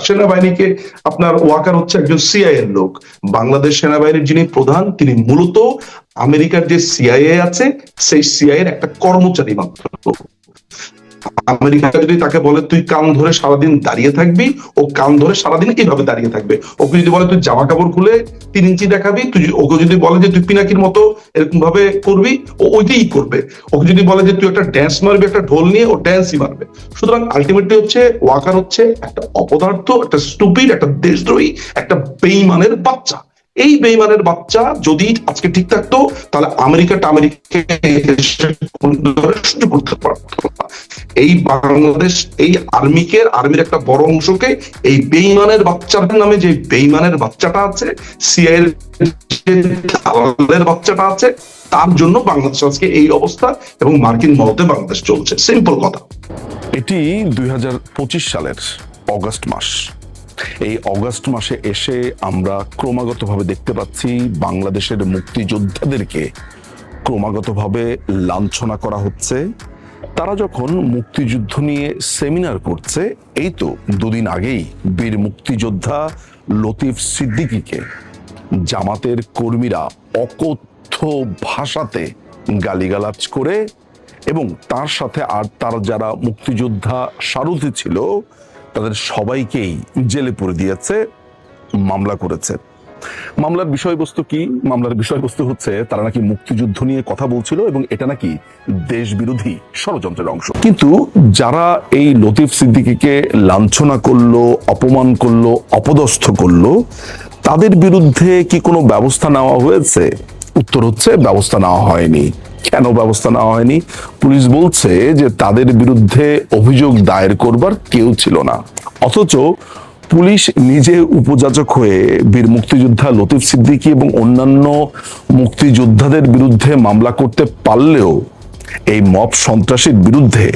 সেনাবাহিনীকে আপনার ওয়াকার হচ্ছে একজন সিআই এর লোক। বাংলাদেশ সেনাবাহিনীর যিনি প্রধান, তিনি মূলত আমেরিকার যে সিআইএ আছে, সেই সিআই এর একটা কর্মচারী মাত্র। আমেরিকা যদি তাকে বলে, তুই কান ধরে সারাদিন দাঁড়িয়ে থাকবি, ও কান ধরে সারাদিন এইভাবে দাঁড়িয়ে থাকবে। ওকে যদি বলে, তুই জামা কাপড় খুলে তিন ইঞ্চি দেখাবি, তুই ওকে যদি বলে যে, তুই পিনাকির মতো এরকম ভাবে করবি, ও ওইটাই করবে। ওকে যদি বলে যে, তুই একটা ড্যান্স মারবি, একটা ঢোল নিয়ে, ও ড্যান্সই মারবে। সুতরাং আলটিমেটলি হচ্ছে, ওয়াকার হচ্ছে একটা অপদার্থ, একটা স্টুপিড একটা দেশদ্রোহী, একটা বেইমানের বাচ্চা। এই বেইমানের বাচ্চা যদি আজকে ঠিক থাকতো, তাহলে আমেরিকাটা আমেরিকা করতে। এই বাংলাদেশ, এই আর্মিকে, আর্মির একটা বড় অংশকে এই বেইমানের বাচ্চার নামে যে বেইমানের বাচ্চাটা আছে দালালের বাচ্চাটা আছে, তার জন্য বাংলাদেশ আজকে এই অবস্থা এবং মার্কিন মহতে বাংলাদেশ চলছে। সিম্পল কথা। এটি দুই হাজার পঁচিশ সালের অগস্ট মাস। এই অগস্ট মাসে এসে আমরা ক্রমাগতভাবে দেখতে পাচ্ছি বাংলাদেশের মুক্তিযোদ্ধাদেরকে ক্রমাগতভাবে লাঞ্ছনা করা হচ্ছে। তারা যখন মুক্তিযুদ্ধ নিয়ে সেমিনার করছে, এই তো দুদিন আগেই বীর মুক্তিযোদ্ধা লতিফ সিদ্দিকীকে জামাতের কর্মীরা অকথ্য ভাষাতে গালিগালাজ করে এবং তার সাথে আর তার যারা মুক্তিযোদ্ধা সারথি ছিল তাদের সবাইকেই জেলে পুরে দিয়েছে, মামলা করেছে। মামলার বিষয়বস্তু কি? মামলার বিষয়বস্তু হচ্ছে, তারা নাকি মুক্তিযুদ্ধ নিয়ে কথা বলছিল এবং এটা নাকি দেশ বিরোধী ষড়যন্ত্রের অংশ। কিন্তু যারা এই লতিফ সিদ্দিকীকে লাঞ্ছনা করল, অপমান করল, অপদস্থ করল, তাদের বিরুদ্ধে কি কোনো ব্যবস্থা নেওয়া হয়েছে? উত্তর হচ্ছে, ব্যবস্থা নেওয়া হয়নি। কেন ব্যবস্থা নেওয়া হয়নি? পুলিশ বলছে যে তাদের বিরুদ্ধে অভিযোগ দায়ের করবার কেউ ছিল না। অথচ পুলিশ নিজে উপযাচক হয়ে বীর মুক্তিযোদ্ধা লতিফ সিদ্দিকী এবং অন্যান্য মুক্তিযোদ্ধাদের বিরুদ্ধে মামলা করতে পারলেও এই মব সন্ত্রাসীর বিরুদ্ধে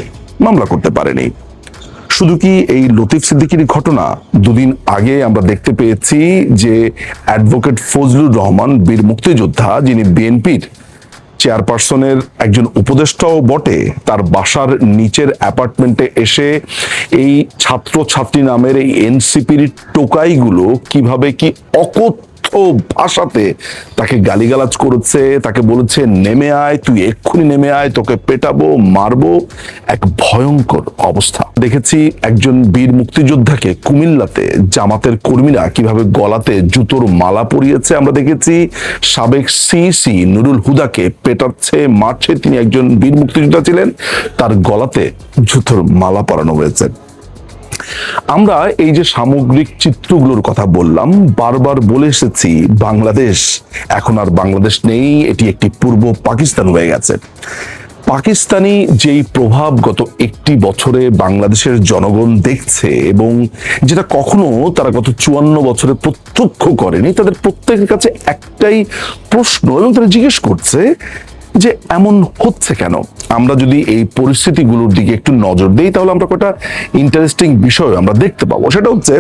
মামলা করতে পারেনি। শুধু কি এই লতিফ সিদ্দিকির ঘটনা দুদিন আগে আমরা দেখতে পেয়েছি যে অ্যাডভোকেট ফজলুর রহমান বীর মুক্তিযোদ্ধা যিনি বিএনপির চেয়ারপারসনের একজন উপদেষ্টাও বটে। তার বাসার নিচের অ্যাপার্টমেন্টে এসে এই ছাত্র ছাত্রী নামের এই এনসিপির টোকাইগুলো কীভাবে কি অকথ্য ভাষাতে তাকে গালিগালাজ করেছে, তাকে বলেছে, নেমে আয়, তুই এক্ষুনি নেমে আয়, তোকে পেটাবো, মারবো। এক ভয়ঙ্কর অবস্থা। দেখেছি একজন বীর মুক্তিযোদ্ধাকে কুমিল্লাতে জামাতের কর্মীরা কীভাবে গলাতে জুতোর মালা পরিয়েছে আমরা দেখেছি। সাবেক সিসি নুরুল হুদাকে পেটাচ্ছে, মারছে। তিনি একজন বীর মুক্তিযোদ্ধা ছিলেন, তার গলাতে জুতোর মালা পরানো হয়েছে। আমরা এই যে সামগ্রিক চিত্রগুলোর কথা বললাম, বারবার বলে এসেছি, বাংলাদেশ, এখন আর বাংলাদেশ নেই, এটি একটি পূর্ব পাকিস্তান হয়ে গেছে। পাকিস্তানি যেই প্রভাব গত একটি বছরে বাংলাদেশের জনগণ দেখছে এবং যেটা কখনো তারা গত চুয়ান্ন বছরে প্রত্যক্ষ করেনি, তাদের প্রত্যেকের কাছে একটাই প্রশ্ন এবং তারা জিজ্ঞেস করছে যে এমন হচ্ছে কেন? আমরা যদি এই পরিস্থিতিগুলোর দিকে একটু নজর দিই, তাহলে আমরা কটা ইন্টারেস্টিং বিষয় আমরা দেখতে পাবো। সেটা হচ্ছে,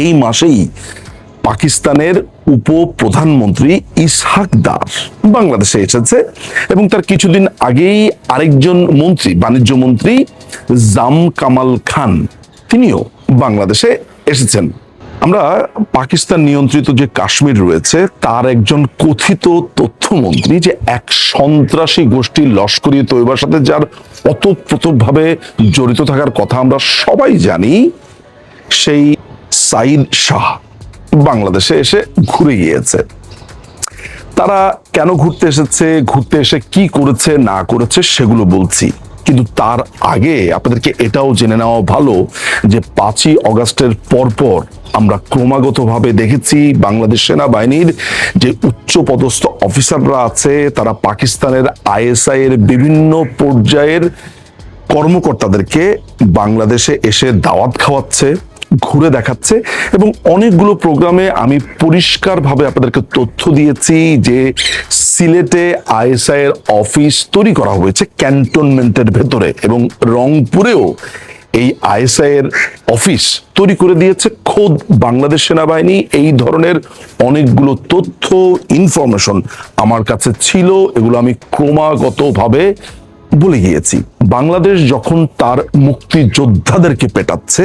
এই মাসেই পাকিস্তানের উপ প্রধানমন্ত্রী ইসহাক দার বাংলাদেশে এসেছে এবং তার কিছুদিন আগেই আরেকজন মন্ত্রী, বাণিজ্য মন্ত্রী জাম কামাল খান, তিনিও বাংলাদেশে এসেছেন। আমরা পাকিস্তান নিয়ন্ত্রিত যে কাশ্মীর রয়েছে, তার একজন কথিত তথ্যমন্ত্রী যে এক সন্ত্রাসী গোষ্ঠীর লস্করি তৈবার সাথে যার অতপ্রতভাবে জড়িত থাকার কথা আমরা সবাই জানি, সেই সাইদ শাহ বাংলাদেশে এসে ঘুরে গিয়েছে। তারা কেন ঘুরতে এসেছে, ঘুরতে এসে কি করেছে, না করেছে, সেগুলো বলছি। কিন্তু তার আগে আপনাদেরকে এটাও জেনে নেওয়া ভালো যে পাঁচই অগাস্টের পরপর আমরা ক্রমাগতভাবে দেখেছি বাংলাদেশ সেনাবাহিনীর যে উচ্চ পদস্থ অফিসাররা আছে, তারা পাকিস্তানের আইএসআই এর বিভিন্ন পর্যায়ের কর্মকর্তাদেরকে বাংলাদেশে এসে দাওয়াত খাওয়াচ্ছে। ঘুরে দেখাচ্ছে এবং অনেকগুলো প্রোগ্রামে আমি পরিষ্কারভাবে আপনাদেরকে তথ্য দিয়েছি যে সিলেটে আইএসআই এর অফিস তৈরি করা হয়েছে ক্যান্টনমেন্টের ভেতরে এবং রংপুরেও এই আইএসআই এর অফিস তৈরি করে দিয়েছে। খোদ বাংলাদেশ সেনাবাহিনী এই ধরনের অনেকগুলো তথ্য ইনফরমেশন আমার কাছে ছিল, এগুলো আমি ক্রমাগতভাবে বলে গিয়েছি। বাংলাদেশ যখন তার মুক্তিযোদ্ধাদেরকে পেটাচ্ছে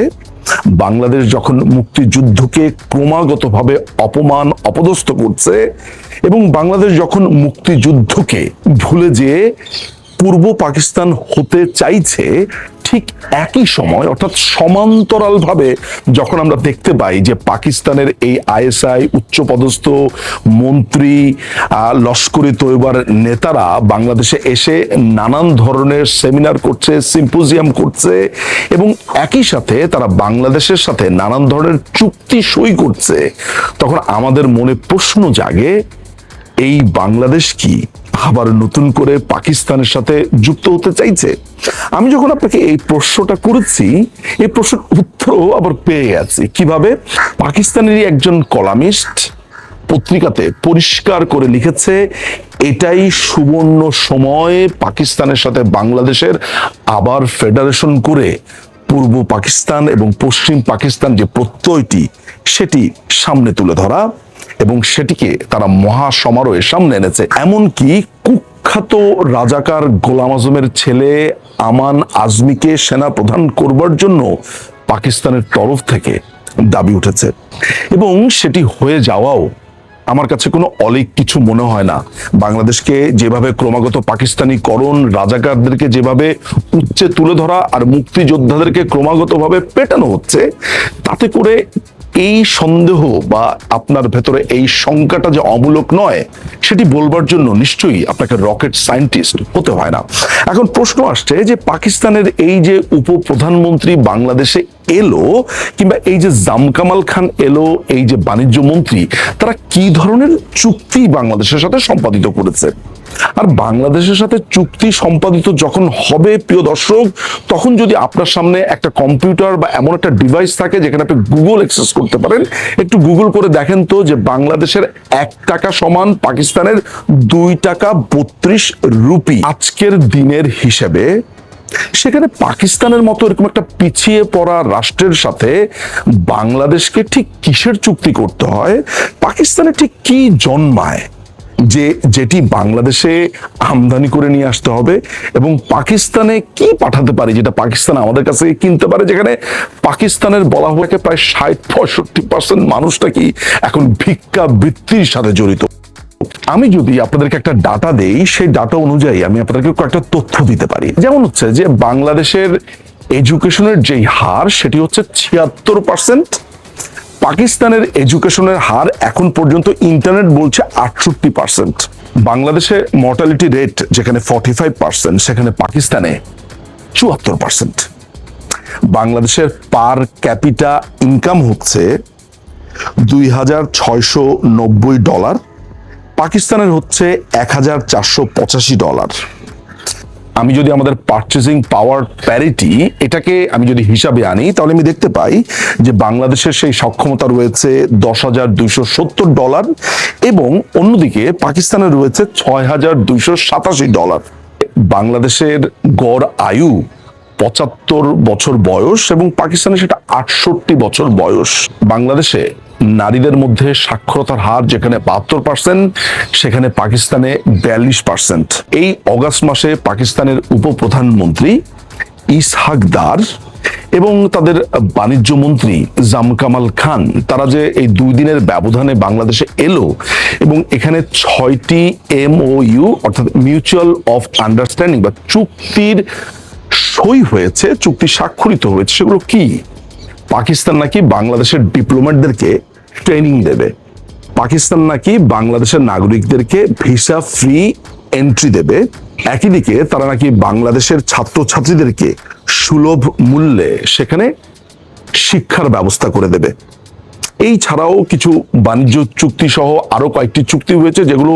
বাংলাদেশ যখন মুক্তিযুদ্ধকে ক্রমাগতভাবে অপমান, অপদস্থ করছে এবং বাংলাদেশ যখন মুক্তিযুদ্ধকে ভুলে যেয়ে পূর্ব পাকিস্তান হতে চাইছে ঠিক একই সময়, অর্থাৎ সমান্তরালভাবে যখন আমরা দেখতে পাই যে পাকিস্তানের এই আইএসআই উচ্চপদস্থ মন্ত্রী লস্করি তৈবার নেতারা বাংলাদেশে এসে নানান ধরনের সেমিনার করছে, সিম্পোজিয়াম করছে এবং একই সাথে তারা বাংলাদেশের সাথে নানান ধরনের চুক্তি সই করছে। তখন আমাদের মনে প্রশ্ন জাগে, এই বাংলাদেশ কি? আবার নতুন করে পাকিস্তানের সাথে যুক্ত হতে চাইছে। আমি যখন আপনাকে এই প্রশ্নটা করেছি, এই প্রশ্নের উত্তরও আবার পেয়ে গেছি। কীভাবে? পাকিস্তানেরই একজন কলামিস্ট পত্রিকাতে পরিষ্কার করে লিখেছে, এটাই সুবর্ণ সময় পাকিস্তানের সাথে বাংলাদেশের আবার ফেডারেশন করে পূর্ব পাকিস্তান এবং পশ্চিম পাকিস্তান যে প্রত্যয়টি, সেটি সামনে তুলে ধরা। এবং সেটিকে তারা মহা সমারোহের সামনে এনেছে। এমনকি কুখ্যাত রাজাকার গোলাম আজমের ছেলে আমান আজমিকে সেনা প্রধান করবার জন্য পাকিস্তানের তরফ থেকে দাবি উঠেছে। এবং সেটি হয়ে যাওয়াও আমার কাছে কোনো অলিক কিছু মনে হয় না। বাংলাদেশকে যেভাবে ক্রমাগত পাকিস্তানিকরণ, রাজাকারদেরকে যেভাবে উচ্চে তুলে ধরা আর মুক্তিযোদ্ধাদেরকে ক্রমাগতভাবে পেটানো হচ্ছে, তাতে করে এই সন্দেহ বা আপনার ভেতরে এই শঙ্কাটা যে অমূলক নয়, সেটি বলবার জন্য নিশ্চয়ই আপনাকে রকেট সায়েন্টিস্ট হতে হয় না। এখন প্রশ্ন আসছে যে পাকিস্তানের এই যে উপপ্রধানমন্ত্রী বাংলাদেশে এলো কিংবা এই যে জামকামাল খান এলো, এই যে বাণিজ্য মন্ত্রী, তারা কি ধরনের চুক্তি বাংলাদেশের সাথে সম্পাদিত করেছে? আর বাংলাদেশের সাথে চুক্তি সম্পাদিত যখন হবে, প্রিয় দর্শক, তখন যদি আপনার সামনে একটা কম্পিউটার বা এমন একটা ডিভাইস থাকে যেখানে আপনি গুগল অ্যাক্সেস করতে পারেন, একটু গুগল করে দেখেন তো যে বাংলাদেশের এক টাকা সমান পাকিস্তানের দুই টাকা বত্রিশ রুপি আজকের দিনের হিসেবে সেখানে পাকিস্তানের মতো এরকম একটা পিছিয়ে পড়া রাষ্ট্রের সাথে বাংলাদেশকে ঠিক কিসের চুক্তি করতে হয়? পাকিস্তানে ঠিক কি জন্মায়? যে, যেটি বাংলাদেশে আমদানি করে নিয়ে আসতে হবে এবং পাকিস্তানে কি পাঠাতে পারে যেটা পাকিস্তান আমাদের কাছে কিনতে পারে? যেখানে পাকিস্তানের বলা হয়ে প্রায় ষাট, পঁয়ষট্টি পার্সেন্ট মানুষটা কি এখন ভিক্ষা বৃত্তির সাথে জড়িত? আমি যদি আপনাদেরকে একটা ডাটা দেই, সেই ডাটা অনুযায়ী আমি আপনাদেরকে কয়েকটা তথ্য দিতে পারি। যেমন হচ্ছে যে, বাংলাদেশের এডুকেশনের যেই হার, সেটি হচ্ছে ছিয়াত্তর পার্সেন্ট পাকিস্তানের এডুকেশনের হার এখন পর্যন্ত ইন্টারনেট বলছে আটষট্টি পার্সেন্ট বাংলাদেশে মর্টালিটি রেট যেখানে ফর্টি ফাইভ পার্সেন্ট সেখানে পাকিস্তানে চুয়াত্তর পার্সেন্ট বাংলাদেশের পার ক্যাপিটা ইনকাম হচ্ছে দুই হাজার ছয়শো নব্বই ডলার পাকিস্তানের হচ্ছে এক হাজার চারশো পঁচাশি ডলার। আমি যদি আমাদের পারচেজিং পাওয়ার প্যারিটি এটাকে আমি যদি হিসাবে আনি, তাহলে আমি দেখতে পাই যে বাংলাদেশের সেই সক্ষমতা রয়েছে দশ হাজার দুইশো সত্তর ডলার এবং অন্যদিকে পাকিস্তানের রয়েছে ছয় হাজার দুইশো সাতাশি ডলার। বাংলাদেশের গড় আয়ু পঁচাত্তর বছর বয়স এবং পাকিস্তানে সেটা আটষট্টি বছর বয়স। বাংলাদেশে নারীদের মধ্যে সাক্ষরতার হার যেখানে বাহাত্তর পার্সেন্ট সেখানে পাকিস্তানে বিয়াল্লিশ পার্সেন্ট এই অগাস্ট মাসে পাকিস্তানের উপপ্রধানমন্ত্রী ইসহাক দার এবং তাদের বাণিজ্য মন্ত্রী জামকামাল খান, তারা যে এই দুই দিনের ব্যবধানে বাংলাদেশে এলো এবং এখানে ছয়টি এমওইউ, অর্থাৎ মিউচুয়াল অফ আন্ডারস্ট্যান্ডিং বা চুক্তির সই হয়েছে, চুক্তি স্বাক্ষরিত হয়েছে, সেগুলো কি? পাকিস্তান নাকি বাংলাদেশের ডিপ্লোম্যাটদেরকে ট্রেনিং দেবে? পাকিস্তান নাকি বাংলাদেশের নাগরিকদেরকে ভিসা ফ্রি এন্ট্রি দেবে? একই দিকে তারা নাকি বাংলাদেশের ছাত্রছাত্রীদেরকে সুলভ মূল্যে সেখানে শিক্ষার ব্যবস্থা করে দেবে। এই ছাড়াও কিছু বাণিজ্য চুক্তি সহ আরও কয়েকটি চুক্তি হয়েছে, যেগুলো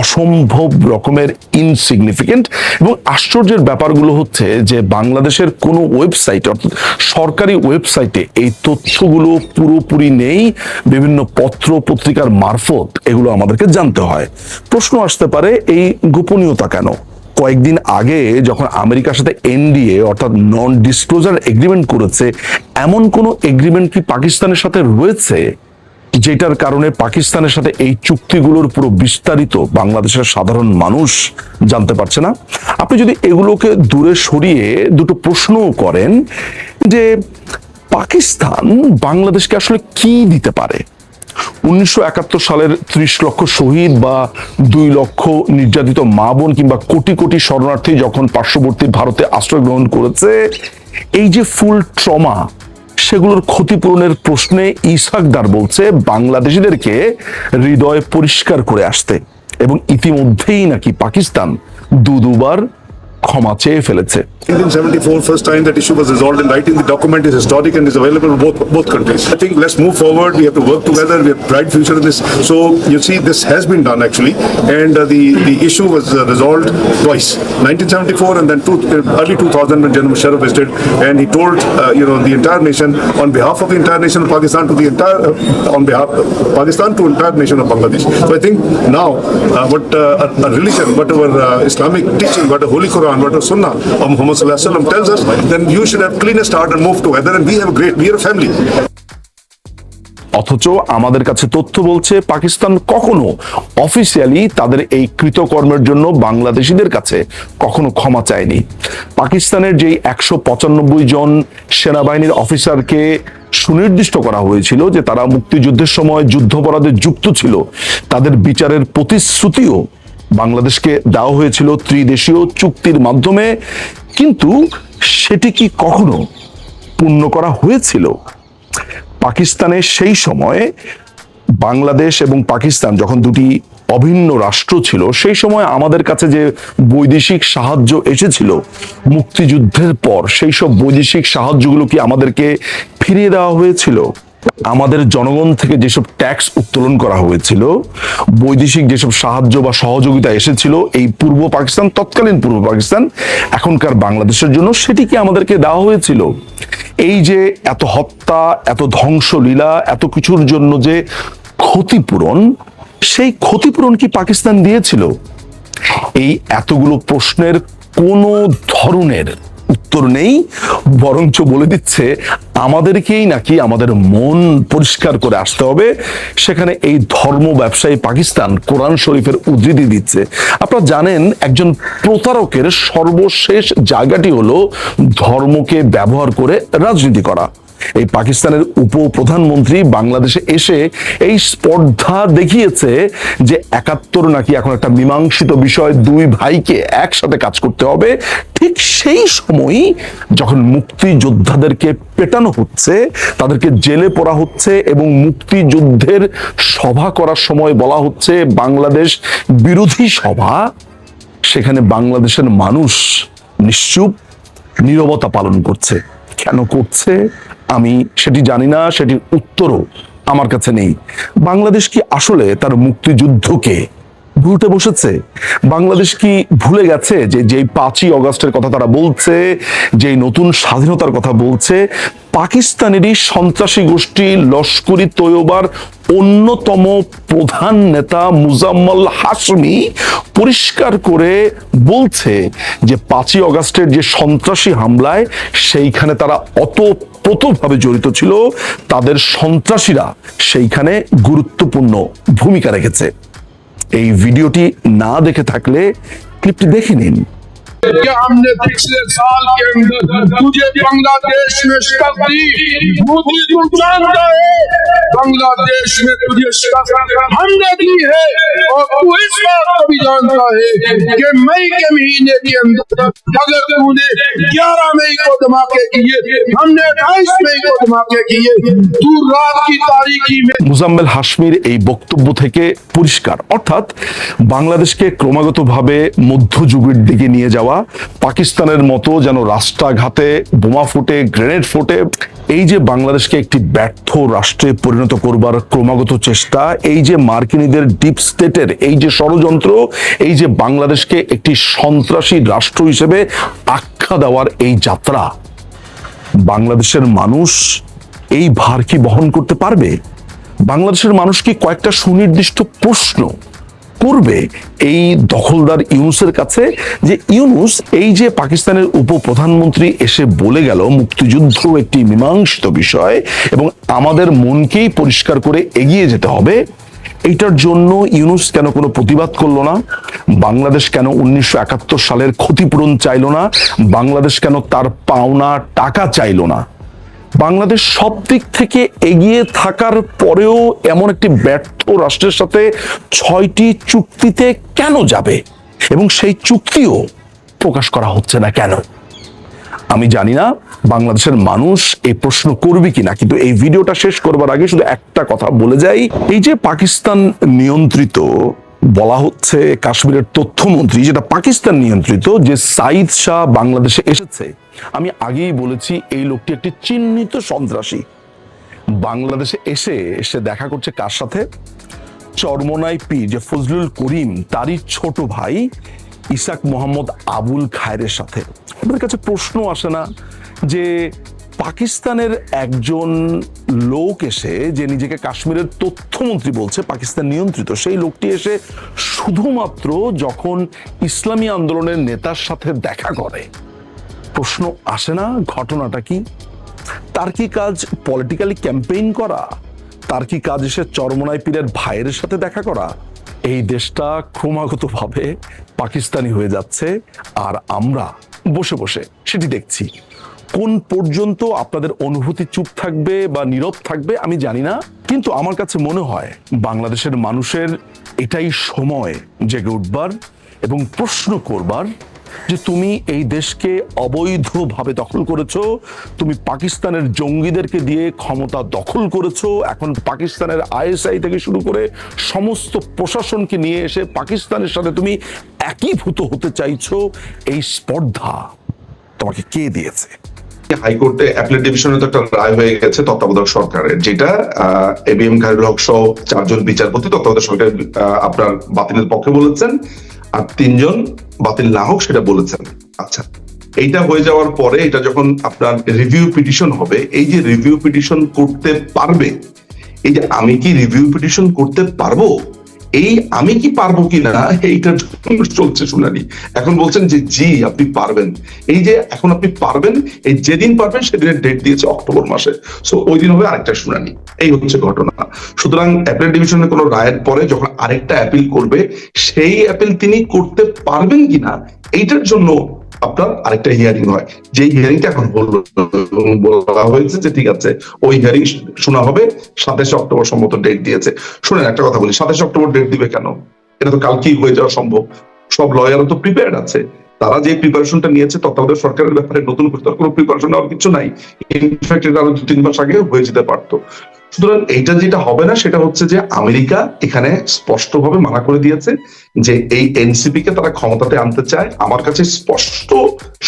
অসম্ভব রকমের ইনসিগনিফিকেন্ট এবং আশ্চর্যের ব্যাপারগুলো হচ্ছে যে বাংলাদেশের কোনো ওয়েবসাইট অর্থাৎ সরকারি ওয়েবসাইটে এই তথ্যগুলো পুরোপুরি নেই। বিভিন্ন পত্র পত্রিকার মারফত এগুলো আমাদেরকে জানতে হয়। প্রশ্ন আসতে পারে, এই গোপনীয়তা কেন? কয়েকদিন আগে যখন আমেরিকার সাথে এনডিএ, অর্থাৎ নন ডিসক্লোজার এগ্রিমেন্ট করেছে, এমন কোনো এগ্রিমেন্ট কি পাকিস্তানের সাথে রয়েছে? যেটার কারণে পাকিস্তানের সাথে এই চুক্তিগুলোর পুরো বিস্তারিত বাংলাদেশের সাধারণ মানুষ জানতে পারছে না। আপনি যদি এগুলোকে দূরে সরিয়ে দুটো প্রশ্নও করেন যে পাকিস্তান বাংলাদেশকে আসলে কি দিতে পারে? উনিশশো একাত্তর সালের ত্রিশ লক্ষ শহীদ বা দুই লক্ষ নির্যাতিত মা বোন কিংবা কোটি কোটি শরণার্থী যখন পার্শ্ববর্তী ভারতে আশ্রয় গ্রহণ করেছে, এই যে ফুল ট্রমা সেগুলোর ক্ষতিপূরণের প্রশ্নে ইসাকদার বলছে, বাংলাদেশিদেরকে হৃদয় পরিষ্কার করে আসতে। এবং ইতিমধ্যেই নাকি পাকিস্তান দু দুবার ক্ষমা চেয়ে ফেলেছে 1974, first time that issue was resolved in writing. The document is historic and is available in both both countries. I think let's move forward. We have to work together. We have bright future in this. So you see, this has been done actually, and uh, the the issue was uh, resolved twice. 1974 and then two, uh, early 2000 when General Musharraf visited, and he told uh, you know the entire nation on behalf of the entire nation of Pakistan to the entire uh, on behalf of Pakistan to entire nation of Bangladesh. So I think now uh, what uh, a, a religion, what our uh, Islamic teaching, what a Holy Quran, What a Sunnah of Muhammad Sallallahu Alaihi tells us, then you should have cleanest heart and move together. And we have a great, we are a family. অথচ আমাদের কাছে তথ্য বলছে পাকিস্তান কখনো officially তাদের এই কৃতকর্মের জন্য বাংলাদেশিদের কাছে কখনো ক্ষমা চায়নি পাকিস্তানের যেই একশো পঁচানব্বই জন সেনাবাহিনীর অফিসারকে সুনির্দিষ্ট করা হয়েছিল যে তারা মুক্তিযুদ্ধের সময় যুদ্ধাপরাধে যুক্ত ছিল তাদের বিচারের প্রতিশ্রুতিও বাংলাদেশকে দেওয়া হয়েছিল ত্রিদেশীয় চুক্তির মাধ্যমে, কিন্তু সেটি কি কখনো পূর্ণ করা হয়েছিল? পাকিস্তানে সেই সময়ে বাংলাদেশ এবং পাকিস্তান যখন দুটি অভিন্ন রাষ্ট্র ছিল, সেই সময় আমাদের কাছে যে বৈদেশিক সাহায্য এসেছিল মুক্তিযুদ্ধের পর, সেই সব বৈদেশিক সাহায্যগুলো কি আমাদেরকে ফিরিয়ে দেওয়া হয়েছিল? আমাদের জনগণ থেকে যেসব ট্যাক্স উত্তোলন করা হয়েছিল, বৈদেশিক যেসব সাহায্য বা সহযোগিতা এসেছিল, এই পূর্ব পাকিস্তান, তৎকালীন পূর্ব পাকিস্তান, এখনকার বাংলাদেশের জন্য সেটি কি আমাদেরকে দেওয়া হয়েছিল। এই যে এত হত্যা, এত ধ্বংসলীলা, এত কিছুর জন্য যে ক্ষতিপূরণ, সেই ক্ষতিপূরণ কি পাকিস্তান দিয়েছিল? এই এতগুলো প্রশ্নের কোনো ধরনের উত্তর নেই, বরঞ্চ বলে দিচ্ছে, আমাদেরকেই নাকি আমাদের মন পরিষ্কার করে আসতে হবে। সেখানে এই ধর্ম ব্যবসায়ী পাকিস্তান কোরআন শরীফের উদ্ধৃতি দিচ্ছে। আপনারা জানেন, একজন প্রতারকের সর্বশেষ জায়গাটি হলো ধর্মকে ব্যবহার করে রাজনীতি করা। এই পাকিস্তানের উপপ্রধানমন্ত্রী বাংলাদেশে এসে এই স্পর্ধা দেখিয়েছে যে একাত্তর নাকি এখন একটা মীমাংসিত বিষয়, দুই ভাইকে একসাথে কাজ করতে হবে। ঠিক সেই সময়ই যখন মুক্তিযোদ্ধাদেরকে পেটানো হচ্ছে, তাদেরকে জেলে পড়া হচ্ছে এবং মুক্তিযুদ্ধের সভা করার সময় বলা হচ্ছে বাংলাদেশ বিরোধী সভা, সেখানে বাংলাদেশের মানুষ নিশ্চুপ নীরবতা পালন করছে। কেন করছে? আমি সেটি জানি না, সেটির উত্তরও আমার কাছে নেই। বাংলাদেশ কি আসলে তার মুক্তিযুদ্ধকে ভুলতে বসেছে? বাংলাদেশ কি ভুলে গেছে যে যেই পাঁচই অগস্টের কথা তারা বলছে, যেই নতুন স্বাধীনতার কথা বলছে, পাকিস্তানেরই সন্ত্রাসী গোষ্ঠী লস্করি তৈয়বার অন্যতম প্রধান নেতা মুজাম্মল হাসমি পরিষ্কার করে বলছে যে পাঁচই অগস্টের যে সন্ত্রাসী হামলায় সেইখানে তারা অতপ্রতভাবে জড়িত ছিল তাদের সন্ত্রাসীরা সেইখানে গুরুত্বপূর্ণ ভূমিকা রেখেছে। এই ভিডিওটি না দেখে থাকলে ক্লিপটি দেখে নিন। कि हमने पिछले साल के अंदर तुझे बांग्लादेश में शिकस्त दी मोदी तुम जानता है बांग्लादेश में तुझे शिकस्त हमने दी है और तू इस बात को भी जानता है कि मई के महीने के अंदर अगर तूने 11 मई को धमाके किए हमने 28 मई को धमाके किए तू रात की तारीखी में মুজাম্মেল হাসমির এই বক্তব্য থেকে পরিষ্কার অর্থাৎ বাংলাদেশকে ক্রমাগতভাবে মধ্যযুগের দিকে নিয়ে যাওয়া পাকিস্তানের মতো যেন রাস্তাঘাটে, বোমা ফুটে, গ্রেনেড ফোটে, এই যে বাংলাদেশকে একটি ব্যর্থ রাষ্ট্রে পরিণত করবার ক্রমাগত চেষ্টা, এই যে মার্কিনীদের ডিপ স্টেটের এই যে ষড়যন্ত্র, এই যে বাংলাদেশকে একটি সন্ত্রাসী রাষ্ট্র হিসেবে আখ্যা দেওয়ার এই যাত্রা, বাংলাদেশের মানুষ এই ভার কি বহন করতে পারবে? বাংলাদেশের মানুষ কি কয়েকটা সুনির্দিষ্ট প্রশ্ন করবে এই দখলদার ইউনুসের কাছে যে ইউনুস, এই যে পাকিস্তানের উপপ্রধানমন্ত্রী এসে বলে গেল মুক্তিযুদ্ধ একটি মীমাংসিত বিষয় এবং আমাদের মনকেই পরিষ্কার করে এগিয়ে যেতে হবে, এইটার জন্য ইউনুস কেন কোনো প্রতিবাদ করল না? বাংলাদেশ কেন উনিশশো একাত্তর সালের ক্ষতিপূরণ চাইলো না? বাংলাদেশ কেন তার পাওনা টাকা চাইলো না? বাংলাদেশ সব দিক থেকে এগিয়ে থাকার পরেও এমন একটি ব্যর্থ রাষ্ট্রের সাথে ছয়টি চুক্তিতে কেন যাবে? এবং সেই চুক্তিও প্রকাশ করা হচ্ছে না কেন? আমি জানি না বাংলাদেশের মানুষ এই প্রশ্ন করবে কিনা, কিন্তু এই ভিডিওটা শেষ করবার আগে শুধু একটা কথা বলে যাই। এই যে পাকিস্তান নিয়ন্ত্রিত, বলা হচ্ছে কাশ্মীরের তথ্যমন্ত্রী, যেটা পাকিস্তান নিয়ন্ত্রিত, যে সাইদ শাহ বাংলাদেশে এসেছে আমি আগেই বলেছি, এই লোকটি একটি চিহ্নিত সন্ত্রাসী। বাংলাদেশে এসে এসে দেখা করছে কার সাথে? চরমনাই পি, যে ফজলুল করিম, তারই ছোট ভাই ইসাক মোহাম্মদ আবুল খায়ের সাথে। আপনাদের কাছে প্রশ্ন আসে না যে পাকিস্তানের একজন লোক এসে যে নিজেকে কাশ্মীরের তথ্যমন্ত্রী বলছে, পাকিস্তান নিয়ন্ত্রিত, সেই লোকটি এসে শুধুমাত্র যখন ইসলামী আন্দোলনের নেতার সাথে দেখা করে। প্রশ্ন আসে না, ঘটনাটা কি? তার কি কাজ পলিটিক্যালি ক্যাম্পেইন করা? তার কি কাজ এসে চরমনাই পীরের ভাইয়ের সাথে দেখা করা? এই দেশটা ক্রমাগতভাবে পাকিস্তানি হয়ে যাচ্ছে আর আমরা বসে বসে সেটি দেখছি। কোন পর্যন্ত আপনাদের অনুভূতি চুপ থাকবে বা নীরব থাকবে আমি জানি না, কিন্তু আমার কাছে মনে হয় বাংলাদেশের মানুষের এটাই সময় জেগে উঠবার এবং প্রশ্ন করবার যে তুমি এই দেশকে অবৈধভাবে দখল করেছ, তুমি পাকিস্তানের জঙ্গিদেরকে দিয়ে ক্ষমতা দখল করেছ, এখন পাকিস্তানের আইএসআই থেকে শুরু করে সমস্ত প্রশাসনকে নিয়ে এসে পাকিস্তানের সাথে তুমি একীভূত হতে চাইছো, এই স্পর্ধা তোমাকে কে দিয়েছে? হাইকোর্টে অ্যাপিলেট ডিভিশনে তো একটা রায় হয়ে গেছে, তত্ত্বাবধায়ক সরকারের, যেটা এবিএম খায়রুল হক সহ চারজন বিচারপতি তত্ত্বাবধায়ক সরকার আপনার বাতিলের পক্ষে বলেছেন, আর তিনজন বাতিল না হোক, সেটা বলেছেন। আচ্ছা এইটা হয়ে যাওয়ার পরে এটা যখন আপনার রিভিউ পিটিশন হবে, এই যে রিভিউ পিটিশন করতে পারবে, এই যে আমি কি রিভিউ পিটিশন করতে পারব? এই আমি কি পারব কিনা এইটার জন্য চলছে শুনানি। এখন বলছেন যে, জি, আপনি পারবেন। এই যে, এখন আপনি পারবেন, এই যেদিন পারবেন, সেদিনের ডেট দিয়েছে অক্টোবর মাসে। সো ওই দিন হবে আরেকটা শুনানি। এই হচ্ছে ঘটনা। সুতরাং অ্যাপিল ডিভিশনের কোনো রায়ের পরে যখন আরেকটা অ্যাপিল করবে, সেই অ্যাপিল তিনি করতে পারবেন কিনা, এইটার জন্য আপনার আরেকটা হিয়ারিং হয়। যে হিয়ারিংটা এখন বলল, বলা হয়েছে যে ঠিক আছে, ওই হিয়ারিং শোনা হবে, সাতাশে অক্টোবর সম্মত ডেট দিয়েছে। শুনেন, একটা কথা বলি, সাতাশে অক্টোবর ডেট দিবে কেন? এটা তো কালকেই হয়ে যাওয়া সম্ভব। সব লয়ারও তো প্রিপেয়ার্ড আছে। তারা যে প্রিপারেশনটা নিয়েছে, তত্ত্বাবধায়ক সরকারের ব্যাপারে নতুন করে তার কোনো প্রিপারেশন নেওয়ার কিছু নাই। ইনফ্যাক্ট এটা আরও দু তিন মাস আগে হয়ে যেতে পারতো। সুতরাং এইটা যেটা হবে না, সেটা হচ্ছে যে আমেরিকা এখানে স্পষ্টভাবে মানা করে দিয়েছে যে এই এনসিপি কে তারা ক্ষমতাতে আনতে চায়। আমার কাছে স্পষ্ট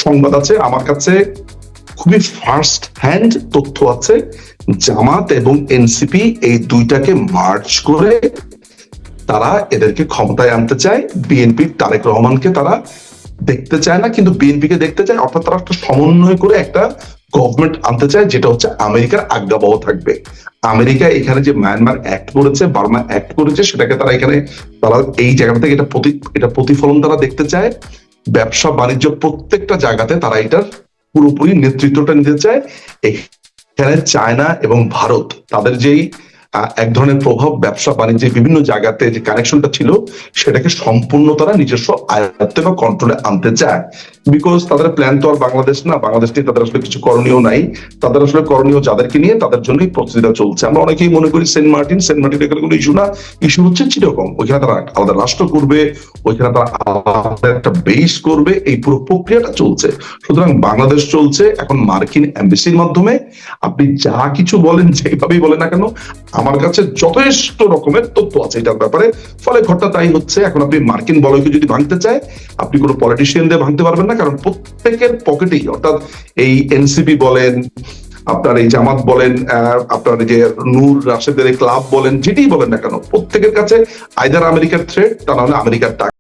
সংবাদ আছে, আমার কাছে খুবই ফার্স্ট হ্যান্ড তথ্য আছে। জামাত এবং এনসিপি এই দুইটাকে মার্চ করে তারা এদেরকে ক্ষমতায় আনতে চায়। বিএনপির তারেক রহমানকে তারা দেখতে চায় না, কিন্তু বিএনপি কে দেখতে চায়, অর্থাৎ তারা একটা সমন্বয় করে একটা গভর্নমেন্ট আনতে চায়, যেটা হচ্ছে আমেরিকার আজ্ঞাবহ থাকবে। আমেরিকা এখানে যে মায়ানমার অ্যাক্ট করেছে বার্মা অ্যাক্ট করেছে, সেটাকে তারা এখানে, তারা এই জায়গা থেকে এটা প্রতি, এটা প্রতিফলন তারা দেখতে চায়। ব্যবসা, বাণিজ্য প্রত্যেকটা জায়গাতে তারা এটার পুরোপুরি নেতৃত্বটা নিতে চায়। এখানে চায়না এবং ভারত, তাদের যেই এক ধরনের প্রভাব ব্যবসা বাণিজ্যে বিভিন্ন জায়গাতে যে কানেকশনটা ছিল, সেটাকে সম্পূর্ণ তারা নিজস্ব আয়ত্তে বা কন্ট্রোলে আনতে চায়। বিকজ তাদের প্ল্যান তো আর বাংলাদেশ না, বাংলাদেশ নিয়ে তাদের আসলে কিছু করণীয় নাই। তাদের আসলে করণীয় যাদেরকে নিয়ে তাদের জন্যই প্রস্তুতিটা চলছে। আমরা অনেকেই মনে করি সেন্ট মার্টিন সেন্ট মার্টিন এখানে কোনো ইস্যু না। ইস্যু হচ্ছে চিরকম ওইখানে তারা আলাদা রাষ্ট্র করবে, ওইখানে তারা আলাদা একটা বেস করবে। এই পুরো প্রক্রিয়াটা চলছে। সুতরাং বাংলাদেশ চলছে এখন মার্কিন এমবেসির মাধ্যমে। আপনি যা কিছু বলেন, যেভাবেই বলেন না কেন, আমার কাছে যথেষ্ট রকমের তথ্য আছে এটার ব্যাপারে। ফলে ঘটনা তাই হচ্ছে, এখন আপনি মার্কিন বলয়কে যদি ভাঙতে চায়, আপনি কোনো পলিটিশিয়ান দিয়ে ভাঙতে পারবেন না। কারণ প্রত্যেকের পকেটেই, অর্থাৎ এই এনসিপি বলেন, আপনার এই জামাত বলেন আপনার যে নূর রাশেদের ক্লাব বলেন, যেটি বলেন না কেন, প্রত্যেকের কাছে আইদার আমেরিকার থ্রেড তা নাহলে আমেরিকার টাকা।